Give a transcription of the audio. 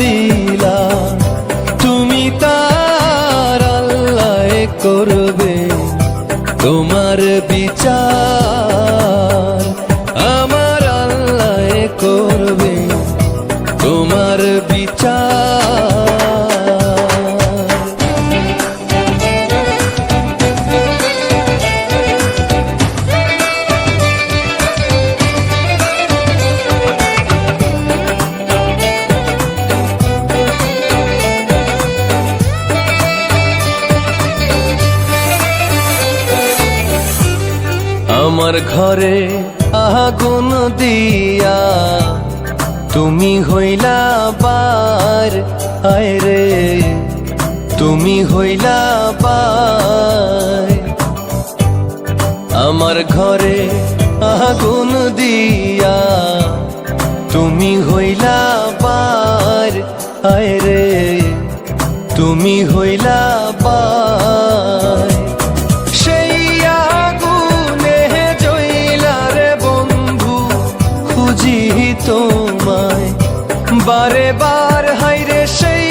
দিলা তুমি তার আল্লাহ করবে তোমার বিচার। আমার আল্লাহ করবে তোমার বিচার। আমার ঘরে আগুন দিয়া। তুমি হইলা বার আয় রে। তুমি হইলা বার আমার ঘরে আগুন দিয়া। তুমি হইলা তোমায়। বারে বার হাইরে সেই